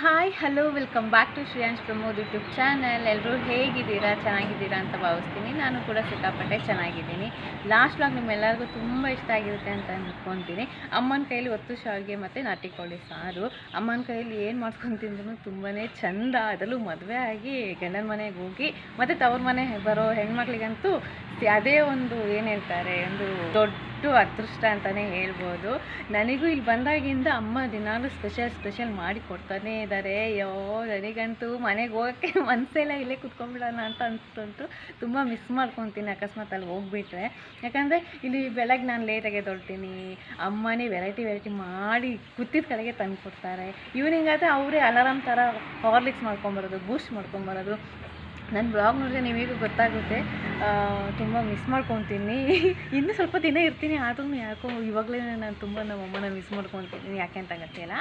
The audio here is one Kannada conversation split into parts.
Hi hello welcome back to Shreyansh Pramod YouTube channel ಎಲ್ಲರೂ ಹೇಗಿದ್ದೀರಾ? ಚೆನ್ನಾಗಿದ್ದೀರಾ ಅಂತ ಭಾವಿಸ್ತೀನಿ. ನಾನು ಕೂಡ ಸಿಕ್ಕಾಪಟ್ಟೆ ಚೆನ್ನಾಗಿದ್ದೀನಿ. ಲಾಸ್ಟ್ ವ್ಲಾಗ್ ನಿಮ್ಮೆಲ್ಲರಿಗೂ ತುಂಬ ಇಷ್ಟ ಆಗಿರುತ್ತೆ ಅಂತ ಅಂದ್ಕೊತೀನಿ ಅಮ್ಮನ ಕೈಯಲ್ಲಿ ಒತ್ತು ಶಾವಿಗೆ ಮತ್ತು ನಾಟಿ ಕೋಳಿ ಸಾರು. ಅಮ್ಮನ ಕೈಯಲ್ಲಿ ಏನು ಮಾಡ್ಕೊತಿದ್ರು ತಿಂದ್ರೂ ತುಂಬಾ ಚಂದ. ಅದರಲ್ಲೂ ಮದುವೆ ಆಗಿ ಗಂಡನ ಮನೆಗೆ ಹೋಗಿ, ಮತ್ತು ತವ್ರ ಮನೆ ಬರೋ ಹೆಣ್ಮಕ್ಳಿಗಂತೂ ಅದೇ ಒಂದು ಏನು ಹೇಳ್ತಾರೆ, ಒಂದು ದೊಡ್ಡ ಅದೃಷ್ಟ ಅಂತಲೇ ಹೇಳ್ಬೋದು. ನನಗೂ ಇಲ್ಲಿ ಬಂದಾಗಿಂದ ಅಮ್ಮ ದಿನಾಲೂ ಸ್ಪೆಷಲ್ ಸ್ಪೆಷಲ್ ಮಾಡಿ ಕೊಡ್ತಾನೇ ಇದ್ದಾರೆ ಅಯ್ಯೋ, ನನಗಂತೂ ಮನೆಗೆ ಹೋಗೋಕ್ಕೆ ಮನಸ್ಸೆಲ್ಲ ಇಲ್ಲೇ ಕುತ್ಕೊಂಡ್ಬಿಡೋಣ ಅಂತ ಅನಿಸ್ತುಂಟು ತುಂಬ ಮಿಸ್ ಮಾಡ್ಕೊತೀನಿ ಅಕಸ್ಮಾತ್ ಅಲ್ಲಿ ಹೋಗ್ಬಿಟ್ರೆ. ಯಾಕಂದರೆ ಇಲ್ಲಿ ಬೆಳಗ್ಗೆ ನಾನು ಲೇಟಾಗೆ ತೊಳ್ತೀನಿ ಅಮ್ಮನೇ ವೆರೈಟಿ ವೆರೈಟಿ ಮಾಡಿ ಕೂತಿದ ಕಡೆಗೆ ತಂದು ಕೊಡ್ತಾರೆ ಈವ್ನಿಂಗ್ ಆದರೆ ಅವರೇ ಅಲಾರಾಮ್ ಥರ ಹಾರ್ಲಿಕ್ಸ್ ಮಾಡ್ಕೊಂಬರೋದು ಬೂಸ್ಟ್ ಮಾಡ್ಕೊಂಬರೋದು. ನನ್ನ ಬ್ಲಾಗ್ ನೋಡಿದ್ರೆ ನಿಮಗೂ ಗೊತ್ತಾಗುತ್ತೆ. ತುಂಬ ಮಿಸ್ ಮಾಡ್ಕೊತೀನಿ. ಇನ್ನೂ ಸ್ವಲ್ಪ ದಿನ ಇರ್ತೀನಿ, ಆದ್ರೂ ಯಾಕೋ ಇವಾಗಲೇ ನಾನು ತುಂಬ ನಮ್ಮ ಅಮ್ಮನ ಮಿಸ್ ಮಾಡ್ಕೊತೀನಿ ಯಾಕೆ ಅಂತ ಗೊತ್ತಿಲ್ಲ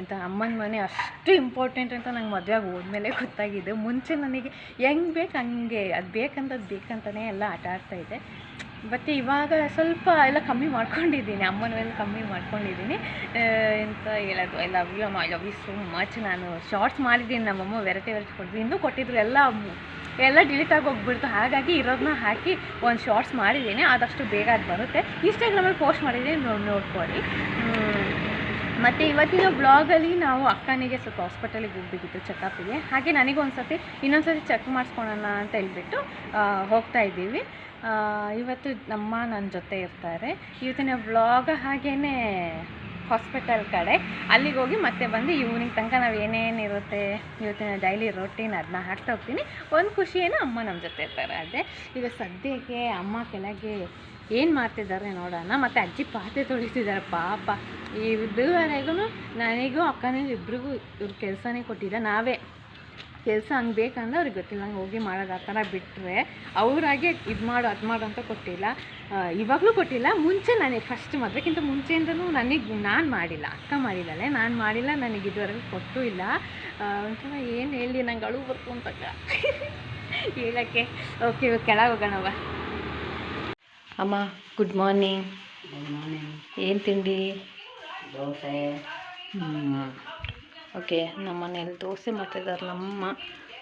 ಎಂತ ಅಮ್ಮನ ಮನೆ ಅಷ್ಟು ಇಂಪಾರ್ಟೆಂಟ್ ಅಂತ ನಂಗೆ ಮದುವೆಗೆ ಹೋದ್ಮೇಲೆ ಗೊತ್ತಾಗಿದೆ. ಮುಂಚೆ ನನಗೆ ಹೆಂಗೆ ಬೇಕು ಹಂಗೆ, ಅದು ಬೇಕಂತ ಅದು ಬೇಕಂತಲೇ ಎಲ್ಲ ಆಟ ಆಡ್ತಾ ಇದ್ದೆ. ಬಟ್ ಇವಾಗ ಸ್ವಲ್ಪ ಎಲ್ಲ ಕಮ್ಮಿ ಮಾಡ್ಕೊಂಡಿದ್ದೀನಿ. ಅಮ್ಮನ ಮೇಲೆ ಕಮ್ಮಿ ಮಾಡ್ಕೊಂಡಿದ್ದೀನಿ. ಎಂತ ಹೇಳೋದು? ಐ ಲವ್ ಯು ಅಮ್ಮ. I love you so much ನಾನು ಶಾರ್ಟ್ಸ್ ಮಾಡಿದ್ದೀನಿ. ನಮ್ಮಮ್ಮ ವೆರೈಟಿ ವೆರೈಟಿ ಕೊಟ್ಟಿದ್ದು ಇನ್ನೂ ಕೊಟ್ಟಿದ್ರು. ಎಲ್ಲ ಎಲ್ಲ ಡಿಲೀಟ್ ಆಗಿ ಹೋಗ್ಬಿಡ್ತು. ಹಾಗಾಗಿ ಇರೋದನ್ನ ಹಾಕಿ ಒಂದು ಶಾರ್ಟ್ಸ್ ಮಾಡಿದ್ದೀನಿ. ಆದಷ್ಟು ಬೇಗ ಅದು ಬರುತ್ತೆ. ಇನ್ಸ್ಟಾಗ್ರಾಮಲ್ಲಿ ಪೋಸ್ಟ್ ಮಾಡಿದ್ದೀನಿ ನೋಡಿ ನೋಡ್ಕೊಳ್ಳಿ. ಮತ್ತು ಇವತ್ತಿನ ಬ್ಲಾಗಲ್ಲಿ ನಾವು ಅಕ್ಕನಿಗೆ ಸ್ವಲ್ಪ ಹಾಸ್ಪಿಟಲಿಗೆ ಹೋಗ್ಬೇಕಿತ್ತು ಚೆಕಪ್ಪಿಗೆ ಹಾಗೆ ನನಗೆ ಒಂದು ಸತಿ ಚೆಕ್ ಮಾಡಿಸ್ಕೊಳೋಣ ಅಂತ ಹೇಳ್ಬಿಟ್ಟು ಹೋಗ್ತಾ ಇದ್ದೀವಿ. ಇವತ್ತು ನಮ್ಮ ನನ್ನ ಜೊತೆ ಇರ್ತಾರೆ. ಇವತ್ತಿನ ಬ್ಲಾಗ್ ಹಾಗೇ ಹಾಸ್ಪಿಟಲ್ ಕಡೆ. ಅಲ್ಲಿಗೆ ಹೋಗಿ ಮತ್ತೆ ಬಂದು ಈವ್ನಿಂಗ್ ತನಕ ನಾವು ಏನೇನು ಇರುತ್ತೆ, ಇವತ್ತಿನ ಡೈಲಿ ರೊಟೀನ್ ಅದನ್ನ ಹಾಕ್ತಾ ಹೋಗ್ತೀನಿ. ಒಂದು ಖುಷಿ ಏನು ಅಮ್ಮ ನಮ್ಮ ಜೊತೆ ಇರ್ತಾರೆ. ಅದೇ ಈಗ ಸದ್ಯಕ್ಕೆ ಅಮ್ಮ ಕೆಳಗೆ ಏನು ಮಾಡ್ತಿದ್ದಾರೆ ನೋಡೋಣ. ಮತ್ತು ಅಜ್ಜಿ ಪಾತ್ರೆ ತೊಳಿತಿದ್ದಾರೆ. ಪಾಪ ಇದುವರೆಗೂ ನನಗೂ ಅಕ್ಕನಿಗೂ ಇಬ್ಬರಿಗೂ ಇವ್ರ ಕೆಲಸನೇ ಕೊಟ್ಟಿದ್ದ ನಾವೇ ಕೆಲಸ ಹಂಗೆ ಬೇಕಂದ್ರೆ ಅವ್ರಿಗೆ ಗೊತ್ತಿಲ್ಲ. ಹಂಗೆ ಹೋಗಿ ಮಾಡೋದು ಆ ಥರ ಬಿಟ್ಟರೆ ಅವರಾಗೆ ಇದು ಮಾಡು ಅದು ಮಾಡು ಅಂತ ಕೊಟ್ಟಿಲ್ಲ. ಇವಾಗಲೂ ಕೊಟ್ಟಿಲ್ಲ. ಮುಂಚೆ ನನಗೆ ಫಸ್ಟ್ ಮದುವೆಗಿಂತ ಮುಂಚೆಯಿಂದನೂ ನನಗೆ ನಾನು ಮಾಡಿಲ್ಲ. ಅಕ್ಕ ಮಾಡಿದ್ದಾಳೆ ನಾನು ಮಾಡಿಲ್ಲ. ನನಗೆ ಇದುವರೆಗೂ ಕೊಟ್ಟೂ ಇಲ್ಲ. ಒಂಥರ ಏನು ಹೇಳಿ ನಂಗೆ ಅಳು ಬರ್ತು ಅಂತ ಹೇಳೋಕ್ಕೆ. ಓಕೆ ಇವಾಗ ಕೆಳಗೆ ಹೋಗೋಣವ ಅಮ್ಮ ಗುಡ್ ಮಾರ್ನಿಂಗ್ ಗುಡ್ ಮಾರ್ನಿಂಗ್ ಏನು ತಿಂಡಿ? ದೋಸೆ. ಓಕೆ ನಮ್ಮ ಮನೇಲಿ ದೋಸೆ ಮಾಡ್ತಿದ್ದಾರೆ ನಮ್ಮ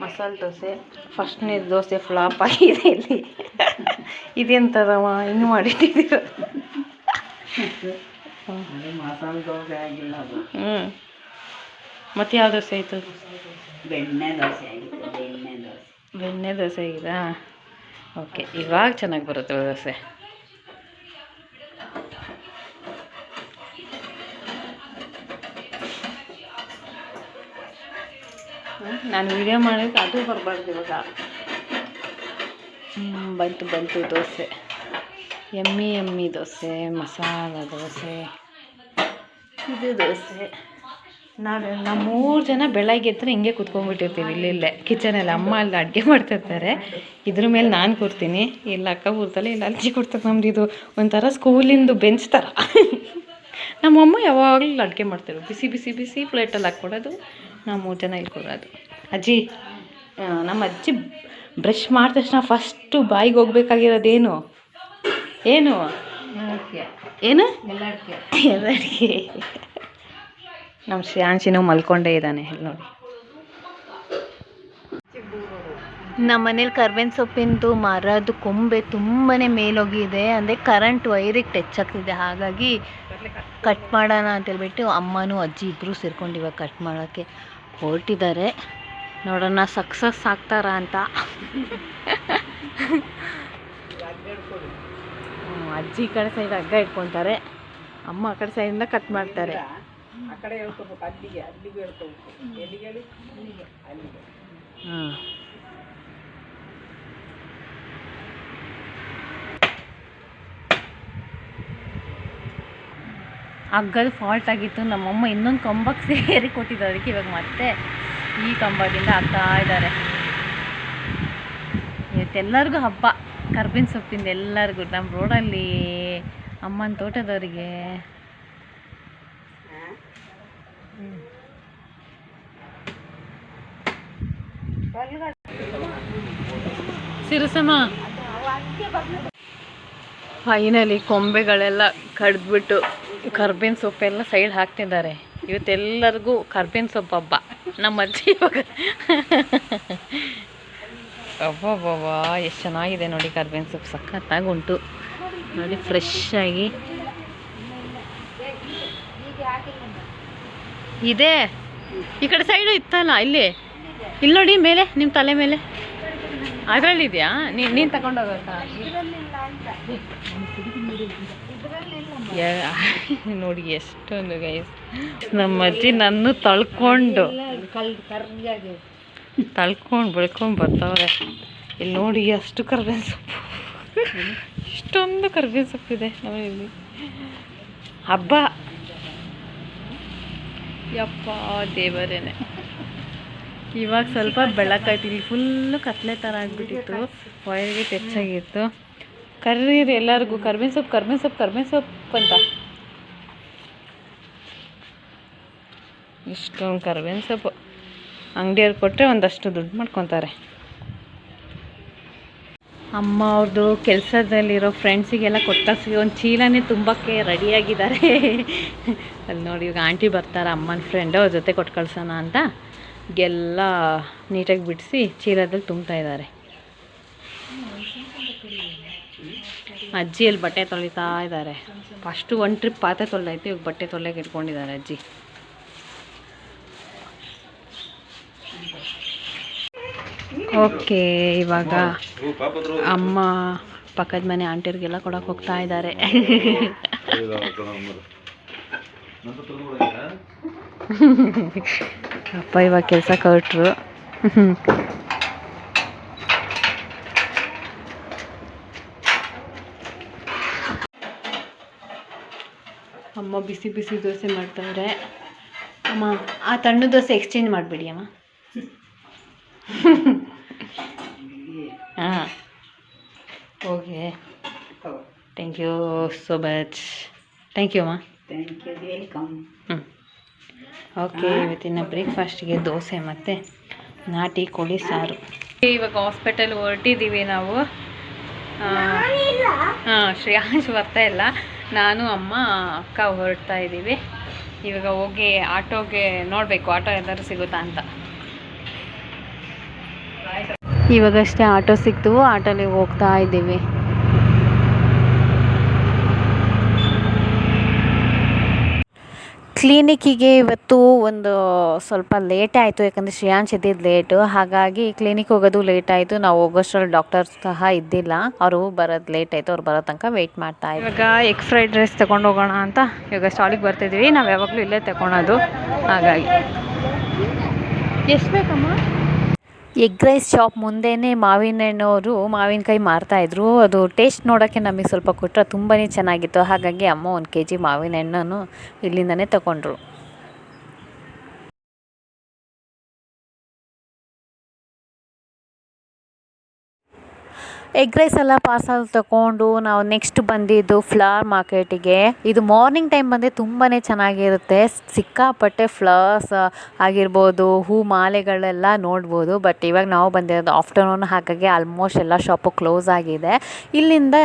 ಮಸಾಲೆ ದೋಸೆ. ಫಸ್ಟ್ನೇ ದೋಸೆ ಫ್ಲಾಪ್ ಆಗಿದೆ ಇಲ್ಲಿ. ಇದೆಂತದವ ಹಿಂಗೆ ಮಾಡಿಟ್ಟಿದ್ದೀರ? ಅದು ಮಸಾಲೆ ದೋಸೆ ಆಗಿಲ್ಲ ಅದು. ಹ್ಞೂ ಮತ್ತು ಯಾವ ದೋಸೆ ಆಯಿತು? ಬೆಣ್ಣೆ ದೋಸೆ ಬೆಣ್ಣೆ ದೋಸೆ. ಬೆಣ್ಣೆ ದೋಸೆ ಆಗಿದಾ? ಓಕೆ ಇವಾಗ ಚೆನ್ನಾಗಿ ಬರುತ್ತೆ ದೋಸೆ. ನಾನು ವಿಡಿಯೋ ಮಾಡಿದ್ದು ಅದು ಬರಬಾರ್ದು ಇವಾಗ. ಬಂತು ಬಂತು ದೋಸೆ. ಎಮ್ಮಿ ಎಮ್ಮಿ ದೋಸೆ, ಮಸಾಲ ದೋಸೆ. ಇದು ದೋಸೆ. ನಾವು ನಾವು ಮೂರು ಜನ ಬೆಳಗ್ಗೆ ಎತ್ತರೆ ಹಿಂಗೆ ಕುತ್ಕೊಂಡ್ಬಿಟ್ಟಿರ್ತೀವಿ ಇಲ್ಲಿಲ್ಲೇ ಕಿಚನಲ್ಲಿ ಅಮ್ಮ ಅಲ್ಲಿ ಅಡುಗೆ ಮಾಡ್ತಿರ್ತಾರೆ. ಇದ್ರ ಮೇಲೆ ನಾನು ಕೂರ್ತೀನಿ. ಇಲ್ಲ ಅಕ್ಕ ಕೂರ್ತಾಳೆ ಇಲ್ಲ ಅಜ್ಜಿ ಕೊಡ್ತಾರೆ ನಮ್ದು ಇದು. ಒಂಥರ ಸ್ಕೂಲಿಂದು ಬೆಂಚ್ ಥರ ನಮ್ಮಮ್ಮ ಯಾವಾಗಲೂ ಅಡುಗೆ ಮಾಡ್ತಾರೆ ಬಿಸಿ ಬಿಸಿ ಬಿಸಿ ಪ್ಲೇಟಲ್ಲಿ ಹಾಕ್ಕೊಡೋದು. ನಾವು ಮೂರು ಜನ ಇಲ್ಲಿ ಕೊಡೋದು ಅಜ್ಜಿ ನಮ್ಮ ಅಜ್ಜಿ ಬ್ರಷ್ ಮಾಡಿದ ತಕ್ಷಣ ಫಸ್ಟು ಬಾಯಿಗೆ ಹೋಗ್ಬೇಕಾಗಿರೋದೇನು? ಏನು? ಏನು? ಎಲ್ಲಡಿಕೆ. ನಮ್ಮ ಶ್ರೇಯಾಂಶಿನೂ ಮಲ್ಕೊಂಡೇ ಇದ್ದಾನೆ ಇಲ್ಲಿ ನೋಡಿ. ನಮ್ಮ ಮನೇಲಿ ಕರ್ಬೇವಿನ ಸೊಪ್ಪಿಂದು ಮರದ ಕೊಂಬೆ ತುಂಬಾ ಮೇಲೋಗಿದೆ. ಅಂದರೆ ಕರೆಂಟ್ ವೈರಿಗೆ ಟಚ್ ಆಗ್ತಿದೆ. ಹಾಗಾಗಿ ಕಟ್ ಮಾಡೋಣ ಅಂತೇಳ್ಬಿಟ್ಟು ಅಮ್ಮನೂ ಅಜ್ಜಿ ಇಬ್ಬರೂ ಸೇರ್ಕೊಂಡು ಇವಾಗ ಕಟ್ ಮಾಡೋಕ್ಕೆ ಹೊರಟಿದ್ದಾರೆ. ನೋಡೋಣ ಸಕ್ಸಸ್ ಆಗ್ತಾರ ಅಂತ. ಅಜ್ಜಿ ಈ ಕಡೆ ಸೈಡ್ ಹಗ್ಗ ಇಟ್ಕೊಂತಾರೆ. ಅಮ್ಮ ಆ ಕಡೆ ಸೈಡಿಂದ ಕಟ್ ಮಾಡ್ತಾರೆ ಹಾಂ. ಹಗ್ಗದ ಫಾಲ್ಟ್ ಆಗಿತ್ತು. ನಮ್ಮಮ್ಮ ಇನ್ನೊಂದು ಕಂಬಕ್ಕೆ ಸೇರಿ ಕೊಟ್ಟಿದ್ದು ಅದಕ್ಕೆ ಇವಾಗ ಮತ್ತೆ ಈ ಕಂಬದಿಂದ ಹಾಕ್ತಾ ಇದ್ದಾರೆ. ಇವತ್ತೆಲ್ಲರಿಗೂ ಹಬ್ಬ. ಕರ್ಬೇವಿನ ಸೊಪ್ಪಿಂದ ಎಲ್ಲರಿಗೂ, ನಮ್ಮ ರೋಡಲ್ಲಿ ಅಮ್ಮನ ತೋಟದವರಿಗೆ. ಸಿರಸಮ್ಮ. ಫೈನಲಿ ಕೊಂಬೆಗಳೆಲ್ಲ ಕಡ್ದ್ಬಿಟ್ಟು ಕರ್ಬೇವಿನ ಸೊಪ್ಪೆಲ್ಲ ಸೈಡ್ ಹಾಕ್ತಿದ್ದಾರೆ. ಇವತ್ತೆಲ್ಲರಿಗೂ ಕರ್ಬೇವಿನ ಸೊಪ್ಪು ಹಬ್ಬ. ನಮ್ಮ ಅಜ್ಜಿ ಇವಾಗ. ಅಬ್ಬಬ್ಬಬ್ಬ, ಎಷ್ಟು ಚೆನ್ನಾಗಿದೆ ನೋಡಿ ಕರ್ಬೇವಿನ ಸೊಪ್ಪು. ಸಖತ್ತಾಗಿ ಉಂಟು. ನೋಡಿ ಫ್ರೆಶ್ ಆಗಿ. ಇದೆ. ಈ ಕಡೆ ಸೈಡು ಇತ್ತಲ್ಲ, ಇಲ್ಲಿ. ಇಲ್ಲಿ ನೋಡಿ, ಮೇಲೆ ನಿಮ್ಮ ತಲೆ ಮೇಲೆ. ಅದರಲ್ಲಿದೆಯಾ? ನೀನು ನೀನು ತಗೊಂಡೋಗತ್ತಾ ಯಾ- ನೋಡಿ ಎಷ್ಟೊಂದು ಗೈಸ್ ನಮ್ಮ ಅಜ್ಜಿ ನನ್ನ ತಳ್ಕೊಂಡು. ತಳ್ಕೊಂಡು ಬೆಳ್ಕೊಂಡು ಬರ್ತಾವ್ರೆ. ಇಲ್ಲಿ ನೋಡಿ ಎಷ್ಟು ಕರ್ಬೇವಿನ ಸೊಪ್ಪು. ಇಷ್ಟೊಂದು ಕರ್ಬೇವಿನ ಸೊಪ್ಪಿದೆ ಇದೆ ಇಲ್ಲಿ ಹಬ್ಬ. ಯಪ್ಪ ದೇವರೇನೆ. ಇವಾಗ ಸ್ವಲ್ಪ ಬೆಳಕಾಯ್ತು. ಇಲ್ಲಿ ಫುಲ್ಲು ಕತ್ಲೆ ಥರ ಆಗಿಬಿಟ್ಟಿತ್ತು. ವೈರ್ಗೆ ಹೆಚ್ಚಾಗಿತ್ತು. ಕರೀರಿ ಎಲ್ಲರಿಗೂ. ಕರ್ಬೇವಿನ ಸೊಪ್ಪು ಕರ್ಬೇವಿನ ಸೊಪ್ಪು ಕರ್ಬೇವಿನ ಸೊಪ್ಪು. ಅಂತ ಇಷ್ಟೊಂದು ಕರ್ಬೇವಿನ ಸೊಪ್ಪು ಅಂಗಡಿಯವ್ರು ಕೊಟ್ಟರೆ ಒಂದಷ್ಟು ದುಡ್ಡು ಮಾಡ್ಕೊತಾರೆ. ಅಮ್ಮ ಅವ್ರದ್ದು ಕೆಲಸದಲ್ಲಿರೋ ಫ್ರೆಂಡ್ಸಿಗೆಲ್ಲ ಕೊಟ್ಟಾಕ್ಸಿ ಒಂದು ಚೀಲನೇ ತುಂಬಕ್ಕೆ ರೆಡಿಯಾಗಿದ್ದಾರೆ. ಅಲ್ಲಿ ನೋಡಿ, ಇವಾಗ ಆಂಟಿ ಬರ್ತಾರೆ, ಅಮ್ಮನ ಫ್ರೆಂಡು ಅವ್ರ ಜೊತೆ ಕೊಟ್ಟು ಕಳ್ಸೋಣ ಅಂತ. ಎಲ್ಲ ನೀಟಾಗಿ ಬಿಡಿಸಿ ಚೀಲದಲ್ಲಿ ತುಂಬ್ತಾ ಇದ್ದಾರೆ. ಅಜ್ಜಿಯಲ್ಲಿ ಬಟ್ಟೆ ತೊಳಿತಾ ಇದ್ದಾರೆ. ಫಸ್ಟು ಒಂದು ಟ್ರಿಪ್ ಪಾತ್ರೆ ತೊಳೆದೈತೆ, ಇವಾಗ ಬಟ್ಟೆ ತೊಳೆಗೆ ಇಟ್ಕೊಂಡಿದ್ದಾರೆ ಅಜ್ಜಿ. ಓಕೆ ಇವಾಗ ಅಮ್ಮ ಪಕ್ಕದ ಮನೆ ಆಂಟಿಯವ್ರಿಗೆಲ್ಲ ಕೊಡಕ್ಕೆ ಹೋಗ್ತಾ ಇದ್ದಾರೆ. ಅಪ್ಪ ಇವಾಗ ಕೆಲಸ ಕೊಟ್ರು ಅಮ್ಮ ಬಿಸಿ ಬಿಸಿ ದೋಸೆ ಮಾಡ್ತಾವ್ರೆ. ಅಮ್ಮ ಆ ತಣ್ಣು ದೋಸೆ ಎಕ್ಸ್ಚೇಂಜ್ ಮಾಡಿಬಿಡಿ ಅಮ್ಮ. ಹಾಂ. Okay thank you so much thank you ಅಮ್ಮ. ಥ್ಯಾಂಕ್ ಯು ವೆಲ್ಕಮ್ ಹ್ಞೂ ಓಕೆ ಇವತ್ತಿನ ಬ್ರೇಕ್ಫಾಸ್ಟಿಗೆ ದೋಸೆ ಮತ್ತು ನಾಟಿ ಕೋಳಿ ಸಾರು. ಇವಾಗ ಹಾಸ್ಪಿಟಲ್ ಹೊರಟಿದ್ದೀವಿ ನಾವು. ಹಾಂ ಶ್ರೇಯಾಂಶ್ ಬರ್ತಾ ಇಲ್ಲ. ನಾನು, ಅಮ್ಮ, ಅಕ್ಕ ಹೊರಡ್ತಾ ಇದ್ದೀವಿ. ಇವಾಗ ಹೋಗಿ ಆಟೋಗೆ ನೋಡಬೇಕು. ಆಟೋ ಎಲ್ಲರೂ ಸಿಗುತ್ತಾ ಅಂತ. ಇವಾಗಷ್ಟೇ ಆಟೋ ಸಿಕ್ತು. ಆಟೋಲಿ ಹೋಗ್ತಾ ಇದ್ದೀವಿ. ಕ್ಲಿನಿಕ್ಕಿಗೆ ಇವತ್ತು ಒಂದು ಸ್ವಲ್ಪ ಲೇಟ್ ಆಯಿತು, ಯಾಕಂದರೆ ಶ್ರೇಯಾಂಶ್ ಇದ್ದಿದ್ದು ಲೇಟು ಹಾಗಾಗಿ ಕ್ಲಿನಿಕ್ ಹೋಗೋದು ಲೇಟ್ ಆಯಿತು. ನಾವು ಹೋಗೋಷ್ಟರಲ್ಲಿ ಡಾಕ್ಟರ್ ಸಹ ಇದ್ದಿಲ್ಲ. ಅವರು ಬರೋದು ಲೇಟ್ ಆಯಿತು. ಅವ್ರು ಬರೋ ತನಕ ವೆಯ್ಟ್ ಮಾಡ್ತಾ ಇದ್ದೀವಿ ಇವಾಗ ಎಗ್ ಫ್ರೈಡ್ ರೈಸ್ ತೊಗೊಂಡು ಹೋಗೋಣ ಅಂತ ಇವಾಗ ಸ್ಟಾಲಿಗೆ ಬರ್ತಿದ್ವಿ. ನಾವು ಯಾವಾಗಲೂ ಇಲ್ಲೇ ತಗೊಳೋದು. ಹಾಗಾಗಿ. ಎಷ್ಟು ಬೇಕಮ್ಮ? ಎಗ್ ರೈಸ್ ಶಾಪ್ ಮುಂದೆನೇ ಮಾವಿನ ಹಣ್ಣವರು ಮಾವಿನಕಾಯಿ ಮಾರ್ತಾಯಿದ್ರು ಅದು ಟೇಸ್ಟ್ ನೋಡೋಕ್ಕೆ ನಮಗೆ ಸ್ವಲ್ಪ ಕೊಟ್ಟರೆ ತುಂಬಾ ಚೆನ್ನಾಗಿತ್ತು. ಹಾಗಾಗಿ ಅಮ್ಮ ಒಂದು ಕೆ ಜಿ ಮಾವಿನ ಹಣ್ಣನ್ನು ಇಲ್ಲಿಂದಲೇ ತಗೊಂಡ್ರು. ಎಗ್ ರೈಸ್ ಎಲ್ಲ ಪಾರ್ಸಲ್ ತಗೊಂಡು ನಾವು ನೆಕ್ಸ್ಟ್ ಬಂದಿದ್ದು ಫ್ಲವರ್ ಮಾರ್ಕೆಟಿಗೆ ಇದು ಮಾರ್ನಿಂಗ್ ಟೈಮ್ ಬಂದರೆ ತುಂಬಾ ಚೆನ್ನಾಗಿರುತ್ತೆ. ಸಿಕ್ಕಾಪಟ್ಟೆ ಫ್ಲವರ್ಸ್ ಆಗಿರ್ಬೋದು ಹೂ ಮಾಲೆಗಳೆಲ್ಲ ನೋಡ್ಬೋದು. ಬಟ್ ಇವಾಗ ನಾವು ಬಂದಿರೋದು ಆಫ್ಟರ್ನೂನ್ ಹಾಗಾಗಿ ಆಲ್ಮೋಸ್ಟ್ ಎಲ್ಲ ಶಾಪು ಕ್ಲೋಸ್ ಆಗಿದೆ. ಇಲ್ಲಿಂದ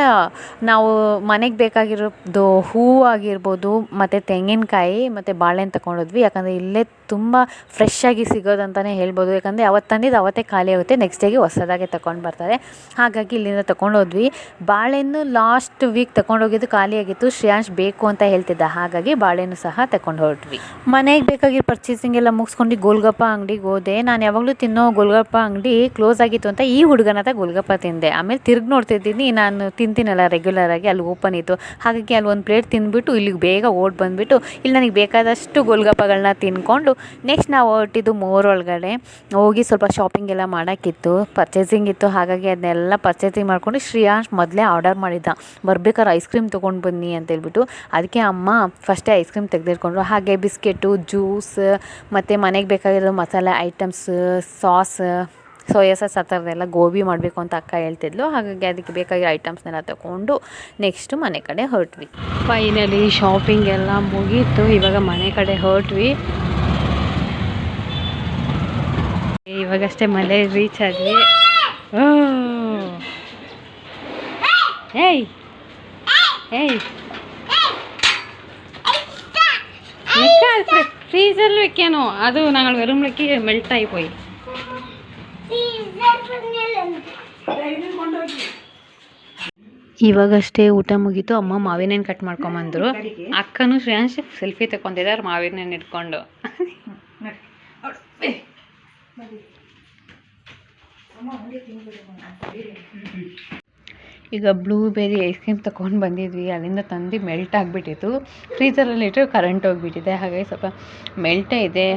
ನಾವು ಮನೆಗೆ ಬೇಕಾಗಿರೋದು ಹೂ ಆಗಿರ್ಬೋದು, ಮತ್ತು ತೆಂಗಿನಕಾಯಿ, ಮತ್ತು ಬಾಳೆಹಣ್ಣು ತಗೊಂಡೋದ್ವಿ ಯಾಕಂದರೆ ಇಲ್ಲೇ ತುಂಬ ಫ್ರೆಶ್ ಆಗಿ ಸಿಗೋದಂತಲೇ ಹೇಳ್ಬೋದು. ಯಾಕಂದರೆ ಅವತ್ತು ತಂದಿದ್ದು ಅವತ್ತೇ ಖಾಲಿ ಆಗುತ್ತೆ. ನೆಕ್ಸ್ಟ್ ಡೇಗೆ ಹೊಸದಾಗೆ ತಗೊಂಡು ಬರ್ತಾರೆ. ಹಾಗಾಗಿ ಇಲ್ಲಿಂದ ತಗೊಂಡೋದ್ವಿ ಬಾಳೆಹಣ್ಣು ಲಾಸ್ಟ್ ವೀಕ್ ತಗೊಂಡೋಗಿದ್ದು ಖಾಲಿಯಾಗಿತ್ತು ಶ್ರೇಯಾಂಶ್ ಬೇಕು ಅಂತ ಹೇಳ್ತಿದ್ದ. ಹಾಗಾಗಿ ಬಾಳೆಹಣ್ಣು ಸಹ ತಗೊಂಡು ಹೊರಟ್ವಿ. ಮನೆಗೆ ಬೇಕಾಗಿರೋ ಪರ್ಚೇಸಿಂಗ್ ಎಲ್ಲ ಮುಗಿಸ್ಕೊಂಡು ಗೋಲ್ಗಪ್ಪ ಅಂಗಡಿಗೆ ಹೋದೆ. ನಾನು ಯಾವಾಗಲೂ ತಿನ್ನೋ ಗೋಲ್ಗಪ್ಪ ಅಂಗಡಿ ಕ್ಲೋಸ್ ಆಗಿತ್ತು ಅಂತ ಈ ಹುಡುಗನ ಹತ್ರ ಗೋಲ್ಗಪ್ಪ ತಿಂದೆ. ಆಮೇಲೆ ತಿರ್ಗಿ ನೋಡ್ತಿದ್ದೀನಿ ನಾನು ತಿಂತೀನಲ್ಲ ರೆಗ್ಯುಲರಾಗಿ ಅಲ್ಲಿ ಓಪನ್ ಇತ್ತು. ಹಾಗಾಗಿ ಅಲ್ಲಿ ಒಂದು ಪ್ಲೇಟ್ ತಿಂದ್ಬಿಟ್ಟು ಇಲ್ಲಿಗೆ ಬೇಗ ಓಡ್ ಬಂದುಬಿಟ್ಟು, ಇಲ್ಲಿ ನನಗೆ ಬೇಕಾದಷ್ಟು ಗೋಲ್ಗಪ್ಪಗಳನ್ನ ತಿನ್ಕೊಂಡು ನೆಕ್ಸ್ಟ್ ನಾವು ಹೊರಟಿದ್ದು ಒಳಗಡೆ ಹೋಗಿ ಸ್ವಲ್ಪ ಶಾಪಿಂಗ್ ಎಲ್ಲ ಮಾಡೋಕ್ಕಿತ್ತು ಪರ್ಚೇಸಿಂಗ್ ಇತ್ತು. ಹಾಗಾಗಿ ಅದನ್ನೆಲ್ಲ ಪರ್ಚೇಸಿಂಗ್ ಮಾಡ್ಕೊಂಡು ಶ್ರೇಯಾಂಶ್ ಮೊದಲೇ ಆರ್ಡರ್ ಮಾಡಿದ್ದ. ಬರ್ಬೇಕಾದ್ರೆ ಐಸ್ ಕ್ರೀಮ್ ತೊಗೊಂಡು ಬನ್ನಿ ಅಂತ ಹೇಳ್ಬಿಟ್ಟು. ಅದಕ್ಕೆ ಅಮ್ಮ ಫಸ್ಟೇ ಐಸ್ ಕ್ರೀಮ್ ತೆಗೆದಿಟ್ಕೊಂಡ್ರು. ಹಾಗೆ ಬಿಸ್ಕೆಟು ಜ್ಯೂಸ್ ಮತ್ತು ಮನೆಗೆ ಬೇಕಾಗಿರೋ ಮಸಾಲೆ ಐಟಮ್ಸ್ ಸಾಸ್ ಸೋಯಾ ಸಾಸ್ ಆ ಥರದ್ದೆಲ್ಲ ಗೋಬಿ ಮಾಡಬೇಕು ಅಂತ ಅಕ್ಕ ಹೇಳ್ತಿದ್ಲು. ಹಾಗಾಗಿ ಅದಕ್ಕೆ ಬೇಕಾಗಿರೋ ಐಟಮ್ಸ್ನೆಲ್ಲ ತಗೊಂಡು ನೆಕ್ಸ್ಟು ಮನೆ ಕಡೆ ಹೊರಟ್ವಿ. ಫೈನಲಿ ಶಾಪಿಂಗ್ ಎಲ್ಲ ಮುಗೀತು. ಇವಾಗ ಮನೆ ಕಡೆ ಹೊರಟ್ವಿ. ಇವಾಗಷ್ಟೇ ಮನೆ ರೀಚ್ ಆದ್ವಿ ಓ ಏಯ್ ಏಯ್ ಲೆಕ್ಕ ഫ്രീസറിൽ വെക്കാനോ അത് ഞങ്ങൾ വെറുമ്പളേക്ക് മെൽട്ടായി പോയി ಇದನ್ನ ಕೊಂಡೋಗಿ ಇವಾಗಷ್ಟೇ ಊಟ ಮುಗೀತು ಅಮ್ಮ ಮಾವಿನ ಹಣ್ಣು ಕಟ್ ಮಾಡ್ಕೊಂಬಂದ್ರು ಕಡೆಗೆ ಅಕ್ಕನು ಶ್ರೇಯಾಂಶ್ ಸೆಲ್ಫಿ ತಗೊಂಡಿದ್ದಾರೆ ಮಾವಿನ ಹಣ್ಣು ಇಟ್ಕೊಂಡು ಈಗ ಬ್ಲೂಬೆರಿ ಐಸ್ ಕ್ರೀಮ್ ತಗೊಂಡು ಬಂದಿದ್ವಿ ಅಲ್ಲಿಂದ ತಂದು ಮೆಲ್ಟ್ ಆಗಿಬಿಟ್ಟಿತ್ತು. ಫ್ರೀಸರಲ್ಲಿ ಇಟ್ಟರೆ ಕರೆಂಟ್ ಹೋಗಿಬಿಟ್ಟಿದೆ ಹಾಗಾಗಿ ಸ್ವಲ್ಪ ಮೆಲ್ಟೇ ಇದೆ.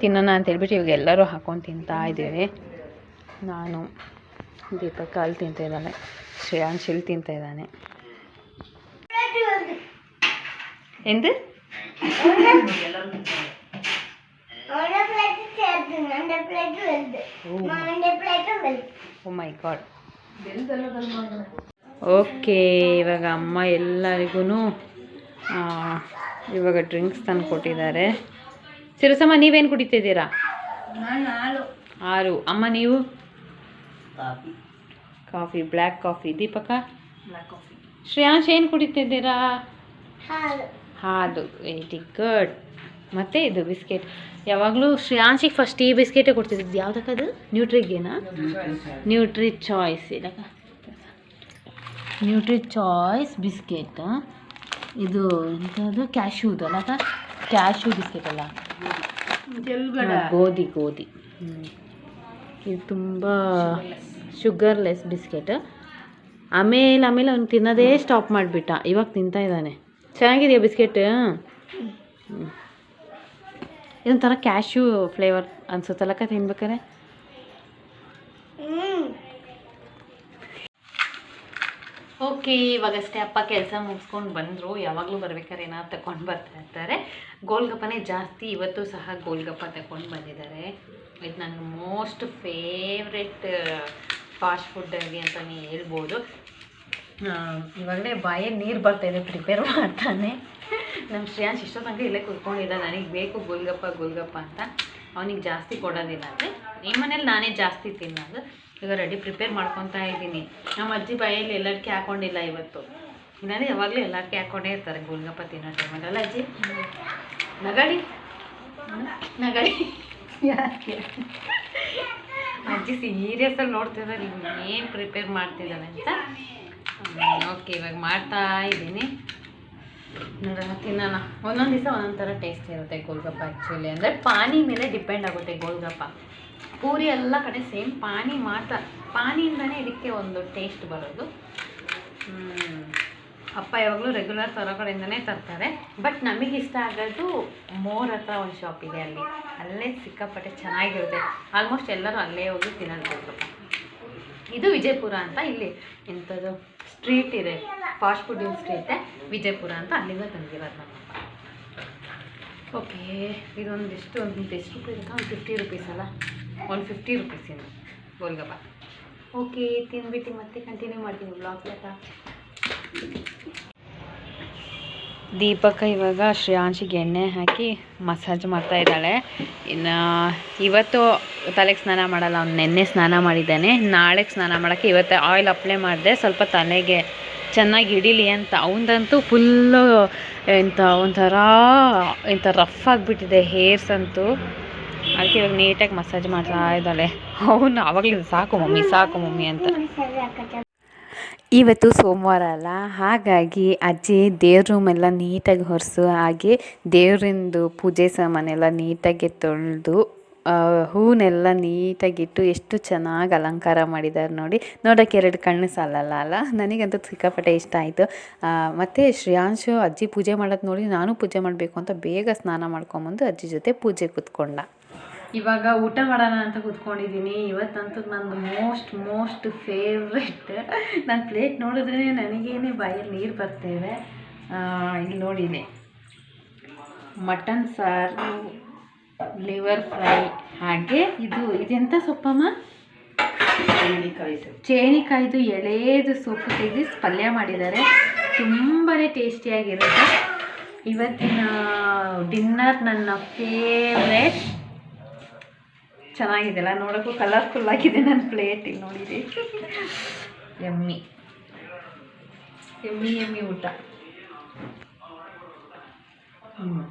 ತಿನ್ನೋಣ ಅಂತ ಹೇಳ್ಬಿಟ್ಟು ಇವಾಗ ಎಲ್ಲರೂ ಹಾಕೊಂಡು ತಿಂತಾ ಇದ್ದೇವೆ. ನಾನು ದೀಪಕ್ ಅಲ್ಲಿ ತಿಂತಾ ಇದ್ದಾನೆ ಶ್ರೇಯಾಂಶಿಲ್ ತಿಂತಾ ಇದ್ದಾನೆ. ಎಂದು ಓ. ಮೈ ಗಾಡ್ ಓಕೆ ಇವಾಗ ಅಮ್ಮ ಎಲ್ಲರಿಗೂ ಇವಾಗ ಡ್ರಿಂಕ್ಸ್ ತಂದು ಕೊಟ್ಟಿದ್ದಾರೆ. ಸಿರಸಮ್ಮ ನೀವೇನು ಕುಡಿತಿದ್ದೀರಾ? ಆರು ಅಮ್ಮ ನೀವು? Coffee. Black coffee. Deepak? Shreyansh ಏನು ಕುಡಿತಿದ್ದೀರಾ? ಹಾಲು. ವೆರಿ ಗುಡ್ ಮತ್ತೆ ಇದು ಬಿಸ್ಕೆಟ್. ಯಾವಾಗಲೂ ಶ್ರೇಯಾಂಶಿಗೆ ಫಸ್ಟ್ ಈ ಬಿಸ್ಕೆಟೇ ಕೊಡ್ತಿದ್ದು ಯಾವುದಕ್ಕದು ನ್ಯೂಟ್ರಿಗೇನಾ ನ್ಯೂಟ್ರಿ ಚಾಯ್ಸ್ ಇದಕ್ಕ ನ್ಯೂಟ್ರಿ ಚಾಯ್ಸ್ ಬಿಸ್ಕೆಟ್ ಇದು ಎಂಥದ್ದು ಕ್ಯಾಶ್ಯೂದು ಅಲ್ಲ ಕ್ಯಾಶ್ಯೂ ಬಿಸ್ಕೆಟ್ ಅಲ್ಲ. ಗೋಧಿ ಗೋಧಿ. ಇದು ತುಂಬ ಶುಗರ್ಲೆಸ್ ಬಿಸ್ಕೆಟ್ ಆಮೇಲೆ ಆಮೇಲೆ ಅವ್ನು ತಿನ್ನೋದೇ ಸ್ಟಾಪ್ ಮಾಡಿಬಿಟ್ಟ. ಇವಾಗ ತಿಂತಾ ಇದ್ದಾನೆ. ಚೆನ್ನಾಗಿದೆಯಾ ಬಿಸ್ಕೆಟ್ ಇದೊಂಥರ ಕ್ಯಾಶ್ಯೂ ಫ್ಲೇವರ್ ಅನ್ಸುತ್ತಲ್ಲಕ್ಕ ತಿನ್ಬೇಕಾರೆ? ಓಕೆ ಇವಾಗಷ್ಟೇ ಅಪ್ಪ ಕೆಲಸ ಮುಗಿಸ್ಕೊಂಡು ಬಂದರು. ಯಾವಾಗಲೂ ಬರ್ಬೇಕಾದ್ರೆ ಏನಾದ್ರು ತಗೊಂಡು ಬರ್ತಾ ಇರ್ತಾರೆ. ಗೋಲ್ಗಪ್ಪನೇ ಜಾಸ್ತಿ ಇವತ್ತು ಸಹ ಗೋಲ್ಗಪ್ಪ ತಗೊಂಡು ಬಂದಿದ್ದಾರೆ. ಇದು ನನ್ನ ಮೋಸ್ಟ್ ಫೇವ್ರೆಟ್ ಫಾಸ್ಟ್ ಫುಡ್ ಆಗಿ ಅಂತಲೇ ಹೇಳ್ಬೋದು. ಇವಾಗಲೇ ಬಾಯಲ್ಲಿ ನೀರು ಬರ್ತಾಯಿದೆ ಪ್ರಿಪೇರ್ ಮಾಡ್ತಾನೆ. ನಮ್ಮ ಶ್ರೇಯಾಂಶ್ ಇಷ್ಟೋ ತನಕ ಇಲ್ಲೇ ಕುತ್ಕೊಂಡಿದ್ದ, ನನಗೆ ಬೇಕು ಗುಲ್ಗಪ್ಪ ಗುಲ್ಗಪ್ಪ ಅಂತ. ಅವನಿಗೆ ಜಾಸ್ತಿ ಕೊಡೋದಿಲ್ಲ ಅಂದರೆ ನಿಮ್ಮ ಮನೇಲಿ ನಾನೇ ಜಾಸ್ತಿ ತಿನ್ನೋದು. ಈಗ ರೆಡಿ ಪ್ರಿಪೇರ್ ಮಾಡ್ಕೊತಾ ಇದ್ದೀನಿ. ನಮ್ಮ ಅಜ್ಜಿ ಬಾಯಲ್ಲಿ ಎಲ್ಲರಿಕೆ ಹಾಕೊಂಡಿಲ್ಲ ಇವತ್ತು. ಇಲ್ಲಾಂದರೆ ಯಾವಾಗಲೂ ಎಲ್ಲರಿಕೆ ಹಾಕ್ಕೊಂಡೇ ಇರ್ತಾರೆ ಗುಲ್ಗಪ್ಪ ತಿನ್ನೋ ಟೈಮಲ್ಲಿ ಅಜ್ಜಿ? ನಗಡಿ? ನಗಡಿ? ಯಾಕೆ? ಅಜ್ಜಿ ಸೀರಿಯಸ್ಸಲ್ಲಿ ನೋಡ್ತಿದ್ದಾರೆ ಇನ್ನೇನು ಪ್ರಿಪೇರ್ ಮಾಡ್ತಿದ್ದಾನೆ ಅಂತ. ಓಕೆ ಇವಾಗ ಮಾಡ್ತಾ ಇದ್ದೀನಿ. ನೋಡೋಣ ತಿನ್ನೋಣ. ಒಂದೊಂದು ದಿವಸ ಒಂದೊಂದು ಥರ ಟೇಸ್ಟ್ ಇರುತ್ತೆ ಗೋಲ್ಗಪ್ಪ ಆ್ಯಕ್ಚುಲಿ ಅಂದರೆ ಪಾನಿ ಮೇಲೆ ಡಿಪೆಂಡ್ ಆಗುತ್ತೆ ಗೋಲ್ಗಪ್ಪ. ಪೂರಿ ಎಲ್ಲ ಕಡೆ ಸೇಮ್ ಪಾನಿ ಮಾತ್ರ. ಪಾನಿಯಿಂದನೇ ಇದಕ್ಕೆ ಒಂದು ಟೇಸ್ಟ್ ಬರೋದು. ಅಪ್ಪ ಯಾವಾಗಲೂ ರೆಗ್ಯುಲರ್ ತರೋ ಕಡೆಯಿಂದನೇ ತರ್ತಾರೆ. ಬಟ್ ನಮಗೆ ಇಷ್ಟ ಆಗೋದು ಮೋರ್ ಹತ್ರ ಒಂದು ಶಾಪ್ ಇದೆ ಅಲ್ಲಿ. ಅಲ್ಲೇ ಸಿಕ್ಕಾಪಟ್ಟೆ ಚೆನ್ನಾಗಿರುತ್ತೆ. ಆಲ್ಮೋಸ್ಟ್ ಎಲ್ಲರೂ ಅಲ್ಲೇ ಹೋಗಿ ತಿನ್ನೋದು ಇದು ವಿಜಯಪುರ ಅಂತ ಇಲ್ಲಿ ಎಂಥದ್ದು ಸ್ಟ್ರೀಟ್ ಇದೆ. ಫಾಸ್ಟ್ ಫುಡ್ ಸ್ಟ್ರೀಟೆ ವಿಜಯಪುರ ಅಂತ ಅಲ್ಲಿಂದ ತಂದಿರೋದು ನಮ್ಮಪ್ಪ ಓಕೆ ಇದೊಂದು ಎಷ್ಟು ಒಂದು ಎಷ್ಟು ರೂಪಾಯಿ ಒಂದು ಫಿಫ್ಟಿ ರುಪೀಸ್ ಅಲ್ಲ? ಒಂದು ಫಿಫ್ಟಿ ರುಪೀಸ್ ಏನು ಗೋಲ್ಗಪ್ಪ. ಓಕೆ ತಿಂದ್ಬಿಟ್ಟು ಮತ್ತೆ ಕಂಟಿನ್ಯೂ ಮಾಡ್ತೀನಿ ಬ್ಲಾಗ್ ಬೇಕಾ ದೀಪಕ ಇವಾಗ ಶ್ರೇಯಾಂಶಿಗೆ ಎಣ್ಣೆ ಹಾಕಿ ಮಸಾಜ್ ಮಾಡ್ತಾ ಇದ್ದಾಳೆ. ಇನ್ನು ಇವತ್ತು ತಲೆಗೆ ಸ್ನಾನ ಮಾಡಲ್ಲ, ಅವ್ನು ನೆನ್ನೆ ಸ್ನಾನ ಮಾಡಿದ್ದಾನೆ. ನಾಳೆಗೆ ಸ್ನಾನ ಮಾಡೋಕ್ಕೆ ಇವತ್ತು ಆಯಿಲ್ ಅಪ್ಲೈ ಮಾಡಿದೆ, ಸ್ವಲ್ಪ ತಲೆಗೆ ಚೆನ್ನಾಗಿ ಹಿಡೀಲಿ ಅಂತ. ಅವನದಂತೂ ಫುಲ್ಲು ಎಂಥ ಒಂಥರ ಎಂಥ ರಫ್ ಆಗಿಬಿಟ್ಟಿದೆ ಹೇರ್ಸ್ ಅಂತೂ. ಅದಕ್ಕೆ ಇವಾಗ ನೀಟಾಗಿ ಮಸಾಜ್ ಮಾಡ್ತಾ ಇದ್ದಾಳೆ. ಅವನು ಆವಾಗಲೇ ಸಾಕು ಮಮ್ಮಿ ಸಾಕು ಮಮ್ಮಿ ಅಂತ. ಇವತ್ತು ಸೋಮವಾರ ಅಲ್ಲ? ಹಾಗಾಗಿ ಅಜ್ಜಿ ದೇವ್ರ ರೂಮೆಲ್ಲ ನೀಟಾಗಿ ಹೊರಿಸು, ಹಾಗೆ ದೇವರಿಂದು ಪೂಜೆ ಸಾಮಾನೆಲ್ಲ ನೀಟಾಗಿ ತೊಳೆದು ಹೂನೆಲ್ಲ ನೀಟಾಗಿಟ್ಟು ಎಷ್ಟು ಚೆನ್ನಾಗಿ ಅಲಂಕಾರ ಮಾಡಿದ್ದಾರೆ ನೋಡಿ. ನೋಡೋಕ್ಕೆ ಎರಡು ಕಣ್ಣು ಸಾಲಲ್ಲ ಅಲ್ಲ? ನನಗಂತೂ ಸಿಕ್ಕಾಪಟ್ಟೆ ಇಷ್ಟ ಆಯಿತು. ಮತ್ತು ಶ್ರೇಯಾಂಶು ಅಜ್ಜಿ ಪೂಜೆ ಮಾಡೋದು ನೋಡಿ, ನಾನು ಪೂಜೆ ಮಾಡಬೇಕು ಅಂತ ಬೇಗ ಸ್ನಾನ ಮಾಡ್ಕೊಂಬಂದು ಅಜ್ಜಿ ಜೊತೆ ಪೂಜೆ ಕೂತ್ಕೊಂಡ. ಇವಾಗ ಊಟ ಮಾಡೋಣ ಅಂತ ಕೂತ್ಕೊಂಡಿದ್ದೀನಿ. ಇವತ್ತಂತೂ ನಂದು ಮೋಸ್ಟ್ ಮೋಸ್ಟ್ ಫೇವ್ರೆಟ್ ನನ್ನ ಪ್ಲೇಟ್ ನೋಡಿದ್ರೆ ನನಗೇನೆ ಬಾಯಲ್ಲಿ ನೀರು ಬರ್ತೇವೆ. ಇಲ್ಲಿ ನೋಡಿದೆ ಮಟನ್ ಸಾರು ಲಿವರ್ ಫ್ರೈ ಹಾಗೆ ಇದು ಇದೆಂಥ ಸೊಪ್ಪಮ್ಮ. ಚೇಣಿಕಾಯ್ದು ಎಳೆದು ಸೊಪ್ಪು ತೆಗೆದು ಪಲ್ಯ ಮಾಡಿದ್ದಾರೆ. ತುಂಬಾ ಟೇಸ್ಟಿಯಾಗಿರುತ್ತೆ ಇವತ್ತಿನ ಡಿನ್ನರ್ ನನ್ನ ಫೇವ್ರೆಟ್ ಚೆನ್ನಾಗಿದೆಲ್ಲ ನೋಡೋಕ್ಕೂ ಕಲರ್ಫುಲ್ ಆಗಿದೆ ನನ್ನ ಪ್ಲೇಟಿಗೆ ನೋಡಿರಿ. ಎಮ್ಮಿ. ಎಮ್ಮಿ ಎಮ್ಮಿ ಊಟ. ಹ್ಞೂ